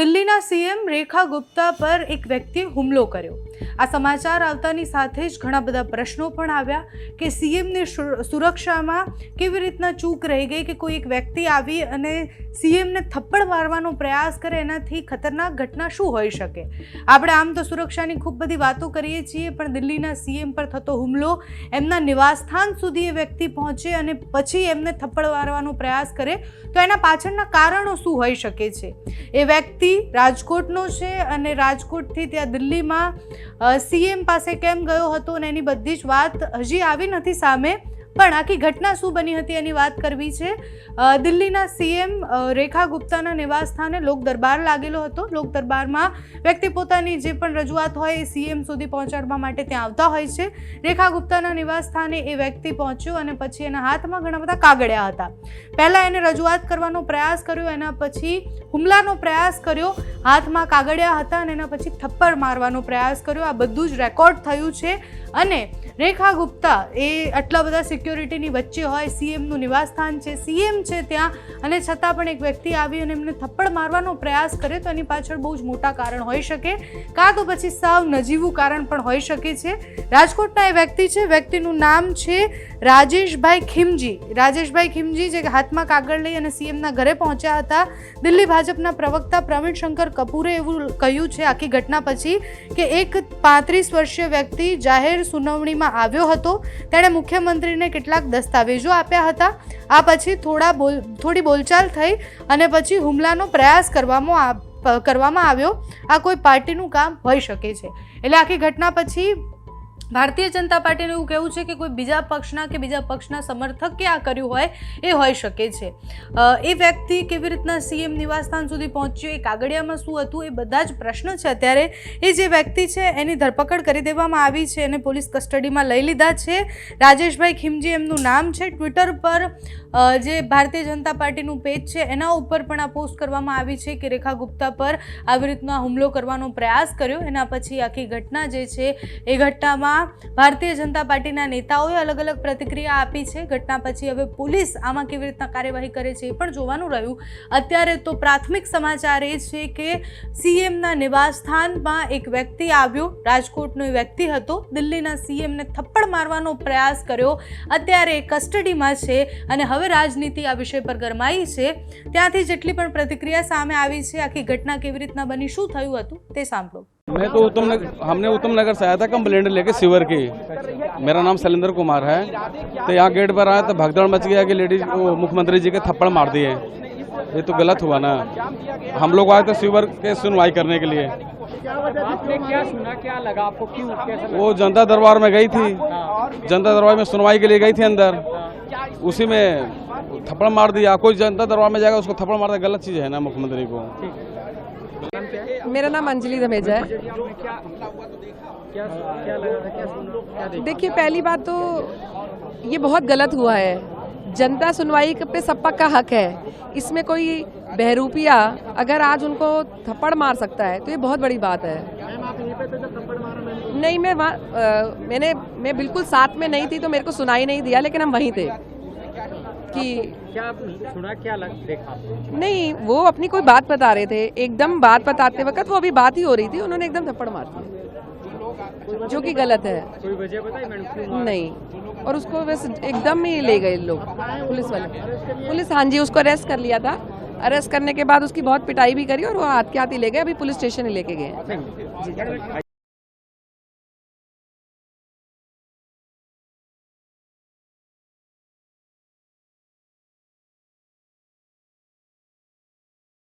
દિલ્હીના સીએમ રેખા ગુપ્તા પર એક વ્યક્તિએ હુમલો કર્યો. આ સમાચાર આવતાની સાથે જ ઘણા બધા પ્રશ્નો પણ આવ્યા કે સીએમની સુરક્ષામાં કેવી રીતના ચૂક રહી ગઈ કે કોઈ એક વ્યક્તિ આવી અને સીએમને થપ્પડ મારવાનો પ્રયાસ કરે એનાથી ખતરનાક ઘટના શું હોઈ શકે? આપણે આમ તો સુરક્ષાની ખૂબ બધી વાતો કરીએ છીએ, પણ દિલ્હીના સીએમ પર થતો હુમલો એમના નિવાસસ્થાન સુધી એ વ્યક્તિ પહોંચે અને પછી એમને થપ્પડ મારવાનો પ્રયાસ કરે, તો એના પાછળના કારણો શું હોઈ શકે છે? એ વ્યક્તિ રાજકોટનો છે અને રાજકોટથી ત્યાં દિલ્હીમાં સીએમ પાસે કેમ ગયો હતો અને એની બધી જ વાત હજી આવી નથી સામે. પણ આખી ઘટના શું બની હતી એની વાત કરવી છે? દિલ્હીના સીએમ રેખા ગુપ્તાના નિવાસ સ્થાને લોક દરબાર લાગેલો હતો. લોક દરબારમાં વ્યક્તિ પોતાની જે પણ રજૂઆત હોય એ સીએમ સુધી પહોંચાડવા માટે ત્યાં આવતા હોય છે. રેખા ગુપ્તાના નિવાસ સ્થાને એ વ્યક્તિ પહોંચ્યો અને પછી એના હાથમાં ઘણા બધા કાગળિયા હતા. પહેલાં એને રજૂઆત કરવાનો પ્રયાસ કર્યો, એના પછી હુમલાનો પ્રયાસ કર્યો, હાથમાં કાગળિયા હતા અને એના પછી થપ્પડ મારવાનો પ્રયાસ કર્યો. આ બધું જ રેકોર્ડ થયું છે. અને રેખા ગુપ્તા એ આટલા બધા સિક્યોરિટીની વચ્ચે હોય સીએમનું નિવાસસ્થાન છે સીએમ છે ત્યાં. અને છતાં પણ એક વ્યક્તિ આવી અને એમને થપ્પડ મારવાનો પ્રયાસ કરે તો એની પાછળ બહુ જ મોટા કારણ હોઈ શકે. કાં તો પછી સાવ નજીવું કારણ પણ હોઈ શકે છે. રાજકોટના એ વ્યક્તિ છે, વ્યક્તિનું નામ છે રાજેશભાઈ ખીમજી. રાજેશભાઈ ખીમજી જે હાથમાં કાગળ લઈ અને સીએમના ઘરે પહોંચ્યા હતા. દિલ્હી ભાજપના પ્રવક્તા પ્રવીણ શંકર કપૂરે એવું કહ્યું છે આખી ઘટના પછી કે એક પાંત્રીસ વર્ષીય વ્યક્તિ જાહેર સુનાવણીમાં આવ્યો હતો. તેણે મુખ્યમંત્રીને કેટલાક દસ્તાવેજો આપ્યા હતા. આ પછી થોડા બોલ, થોડી બોલચાલ થઈ અને પછી હુમલાનો પ્રયાસ કરવામાં કરવામાં આવ્યો. આ કોઈ પાર્ટીનું કામ હોઈ શકે છે. એટલે આખી ઘટના પછી ભારતીય જનતા પાર્ટીનું એવું કહેવું છે કે કોઈ બીજા પક્ષના કે બીજા પક્ષના સમર્થકે આ કર્યું હોય એ હોઈ શકે છે. એ વ્યક્તિ કેવી રીતના સીએમ નિવાસસ્થાન સુધી પહોંચ્યો, એ કાગળિયામાં શું હતું, એ બધા જ પ્રશ્ન છે અત્યારે. એ જે વ્યક્તિ છે એની ધરપકડ કરી દેવામાં આવી છે એને પોલીસ કસ્ટડીમાં લઈ લીધા છે. રાજેશભાઈ ખીમજી એમનું નામ છે. ટ્વિટર પર જે ભારતીય જનતા પાર્ટીનું પેજ છે એના ઉપર પણ આ પોસ્ટ કરવામાં આવી છે કે રેખા ગુપ્તા પર આવી રીતના હુમલો કરવાનો પ્રયાસ કર્યો. એના પછી આખી ઘટના જે છે એ ઘટનામાં ભારતીય જનતા પાર્ટીના નેતાઓએ અલગ અલગ પ્રતિક્રિયા આપી છે. ઘટના પછી હવે પોલીસ આમાં કેવી રીતના કાર્યવાહી કરે છે એ પણ જોવાનું રહ્યું. અત્યારે તો પ્રાથમિક સમાચાર એ છે કે સીએમના નિવાસસ્થાનમાં એક વ્યક્તિ આવ્યો. રાજકોટનો એ વ્યક્તિ હતો. દિલ્હીના સીએમને થપ્પડ મારવાનો પ્રયાસ કર્યો. અત્યારે કસ્ટડીમાં છે અને હવે રાજનીતિ આ વિષય પર ગરમાઈ છે. ત્યાંથી જેટલી પણ પ્રતિક્રિયા સામે આવી છે, આખી ઘટના કેવી રીતના બની, શું થયું હતું તે સાંભળો. मैं तो उत्तम नगर हमने उत्तम नगर से आया था कंप्लेंट लेके सीवर की। मेरा नाम शैलेंद्र कुमार है। तो यहाँ गेट पर आया तो भगदड़ मच गया कि लेडीज़ वो मुख्यमंत्री जी के थप्पड़ मार दिए। ये तो गलत हुआ ना। हम लोग आए थे सीवर के सुनवाई करने के लिए। आपने क्या सुना क्या लगा आपको? क्यों कैसा लगा? वो जनता दरबार में गई थी। जनता दरबार में सुनवाई के लिए गई थी अंदर। उसी में थप्पड़ मार दिया। कोई जनता दरबार में जाएगा उसको थप्पड़ मार दिया गलत चीज़ है ना मुख्यमंत्री को। है मेरा नाम अंजलि धमेजा है। देखिए, पहली बात तो ये बहुत गलत हुआ है। जनता सुनवाई पे सबका का हक है। इसमें कोई बहरूपिया अगर आज उनको थप्पड़ मार सकता है तो ये बहुत बड़ी बात है। नहीं, मैं वहाँ मैंने, मैं बिल्कुल साथ में नहीं थी तो मेरे को सुनाई नहीं दिया, लेकिन हम वहीं थे। कि क्या सुना क्या लग देखा? नहीं वो अपनी कोई बात बता रहे थे। एकदम बात बताते वक्त वो अभी बात ही हो रही थी उन्होंने एकदम थप्पड़ मार दिया। जो कि गलत है। कोई वजह बताई नहीं। और उसको बस एकदम ही ले गए लोग पुलिस वाले। पुलिस हाँ जी उसको अरेस्ट कर लिया था। अरेस्ट करने के बाद उसकी बहुत पिटाई भी करी और वो हाथ के हाथ ही ले गए अभी पुलिस स्टेशन ही लेके गए हैं.